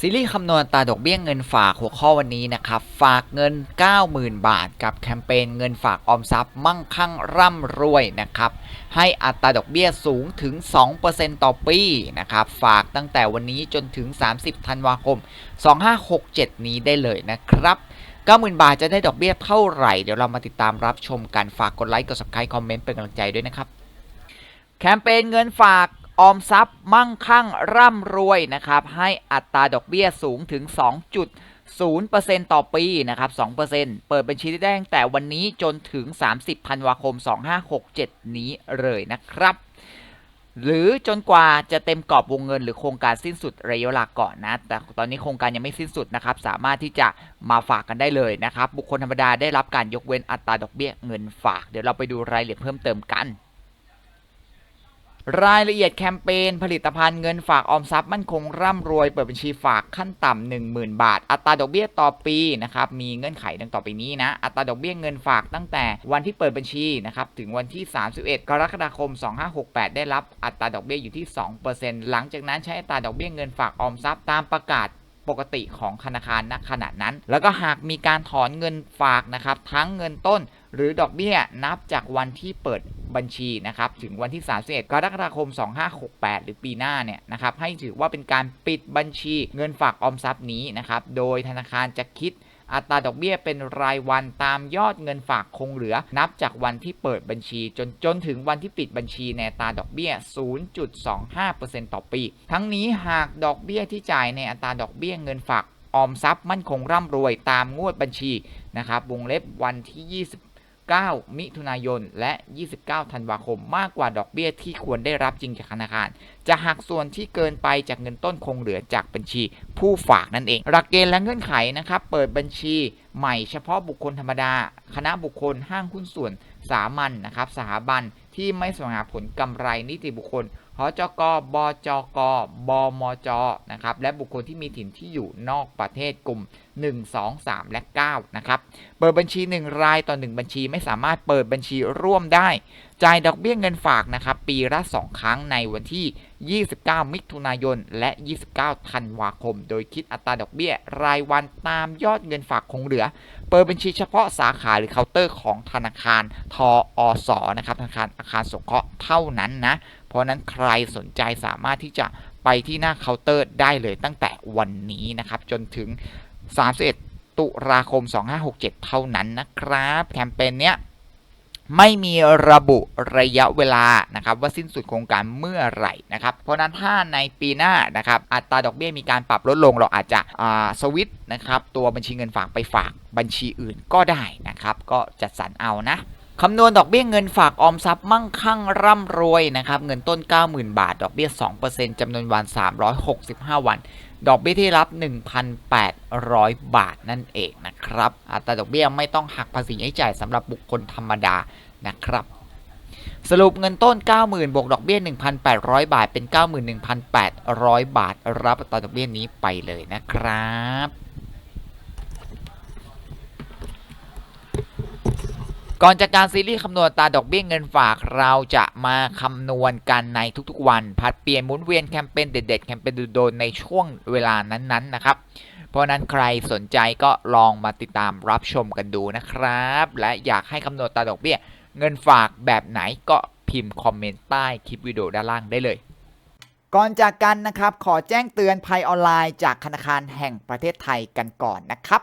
ซีรีส์คำนวณตาดอกเบี้ยเงินฝากหัวข้อวันนี้นะครับ ฝากเงิน 90,000 บาท กับแคมเปญเงินฝากออมทรัพย์มั่งคั่งร่ำรวยนะครับ ให้อัตราดอกเบี้ยสูงถึง 2%ต่อปีนะครับ ฝากตั้งแต่วันนี้จนถึง 30 ธันวาคม 2567 นี้ได้เลยนะครับ90,000 บาทจะได้ดอกเบี้ยเท่าไหร่ เดี๋ยวเรามาติดตามรับชมกันฝากกดไลค์กด subscribe คอมเมนต์เป็นกำลังใจด้วยนะครับแคมเปญเงินฝาก ออมทรัพย์มั่งคั่งร่ำรวยนะครับ ให้อัตราดอกเบี้ยสูงถึง 2.0%ต่อปีนะครับ 2%เปิดบัญชีได้ตั้งแต่วันนี้จนถึง 30ธันวาคม 2567 นี้เลยนะครับ หรือจนกว่าจะเต็มกรอบวงเงินหรือโครงการสิ้นสุดระยะเวลาก่อนนะ แต่ตอนนี้โครงการยังไม่สิ้นสุดนะครับ สามารถที่จะมาฝากกันได้เลยนะครับ บุคคลธรรมดาได้รับการยกเว้นอัตราดอกเบี้ยเงินฝาก เดี๋ยวเราไปดูรายละเอียดเพิ่มเติมกัน รายละเอียดแคมเปญผลิตภัณฑ์เงินฝากออมทรัพย์มั่นคงร่ำรวยเปิดบัญชีฝากขั้นต่ำ10,000 บาท อัตราดอกเบี้ยต่อปีนะครับมีเงื่อนไขดังต่อไปนี้นะ อัตราดอกเบี้ยเงินฝากตั้งแต่วันที่เปิดบัญชีนะครับถึงวันที่ 31 กรกฎาคม 2568 ได้รับอัตราดอกเบี้ยอยู่ที่ 2%หลังจากนั้นใช้อัตราดอกเบี้ยเงินฝากออมทรัพย์ตามประกาศปกติของธนาคารณขณะนั้น แล้วก็หากมีการถอนเงินฝากนะครับทั้งเงินต้นหรือดอกเบี้ยนับจากวันที่เปิด บัญชีนะครับถึงวันที่ 31 กรกฎาคม 2568 หรือปีหน้าเนี่ยนะครับให้ถือว่าเป็นการปิดบัญชีเงินฝากออมทรัพย์นี้นะครับโดยธนาคารจะคิดอัตราดอกเบี้ยเป็นรายวันตามยอดเงินฝากคงเหลือ นับจากวันที่เปิดบัญชี จนจนถึงวันที่ปิดบัญชีในอัตราดอกเบี้ย 0.25%ต่อปี ทั้งนี้หากดอกเบี้ยที่จ่ายในอัตราดอกเบี้ยเงินฝากออมทรัพย์มั่นคงร่ำรวยตามงวดบัญชีนะครับวงเล็บวันที่ 20 29มิถุนายน และ 29 ธันวาคม มากกว่าดอกเบี้ยที่ควรได้รับจริงจากธนาคาร จะหักส่วนที่เกินไปจากเงินต้นคงเหลือจากบัญชีผู้ฝากนั่นเอง หลักเกณฑ์และเงื่อนไขนะครับ เปิดบัญชีใหม่เฉพาะบุคคลธรรมดา คณะบุคคล ห้างหุ้นส่วน สามัญนนะครับ สถาบันที่ไม่สวงหาผลกำไรนิติบุคคล หจก บจก บมจ นะครับ และบุคคลที่มีถิ่นที่อยู่นอกประเทศกลุ่ม 1 2 3 และ 9 นะครับ เปิดบัญชี 1 รายต่อ 1 บัญชีไม่สามารถเปิดบัญชีร่วมได้ จ่ายดอกเบี้ยเงินฝากนะครับ ปีละ 2 ครั้งในวันที่ 29 มิถุนายน และ 29 ธันวาคม โดยคิดอัตราดอกเบี้ยรายวันตามยอดเงินฝากคงเหลือ เปิดบัญชีเฉพาะสาขาหรือเคาน์เตอร์ของธนาคารทออสนะครับ ธนาคารอาคารสงเคราะห์เท่านั้นนะ ราะนั้นใครสนใจสามารถที่จะไปที่หน้าเคาน์เตอร์ได้เลยตั้งแต่วันนี้นะครับ จนถึง 31 ตุลาคม 2567 เท่านั้นนะครับ แคมเปญเนี้ยไม่มีระบุระยะเวลานะครับว่าสิ้นสุดโครงการเมื่อไหร่นะครับเพราะนั้นถ้าในปีหน้านะครับอัตราดอกเบี้ยมีการปรับลดลงเราอาจจะสวิตช์นะครับตัวบัญชีเงินฝากไปฝากบัญชีอื่นก็ได้นะครับก็จัดสรรเอานะ คำนวณดอกเบี้ยเงินฝากออมทรัพย์มั่งคั่งร่ำรวยนะครับ เงินต้น 90,000 บาท ดอกเบี้ย 2%จำนวนวัน 365 วัน ดอกเบี้ยที่รับ 1,800 บาทนั่นเองนะครับอัตราดอกเบี้ยไม่ต้องหักภาษีให้จ่ายสำหรับบุคคลธรรมดานะครับ สรุปเงินต้น 90,000 บวกดอกเบี้ย 1,800 บาทเป็น 91,800 บาท รับอัตราดอกเบี้ยนี้ไปเลยนะครับ ก่อนจากการซีรีส์คำนวณตาดอกเบี้ยเงินฝากเราจะมาคำนวณกันในทุกๆวันผัดเปลี่ยนหมุนเวียนแคมเปญเด็ดๆแคมเปญโดนๆในช่วงเวลานั้นๆนะครับ เพราะนั้นใครสนใจก็ลองมาติดตามรับชมกันดูนะครับ และอยากให้คำนวณตาดอกเบี้ยเงินฝากแบบไหนก็พิมพ์คอมเมนต์ใต้คลิปวิดีโอด้านล่างได้เลย ก่อนจากกันนะครับ ขอแจ้งเตือนภัยออนไลน์จากธนาคารแห่งประเทศไทยกันก่อนนะครับ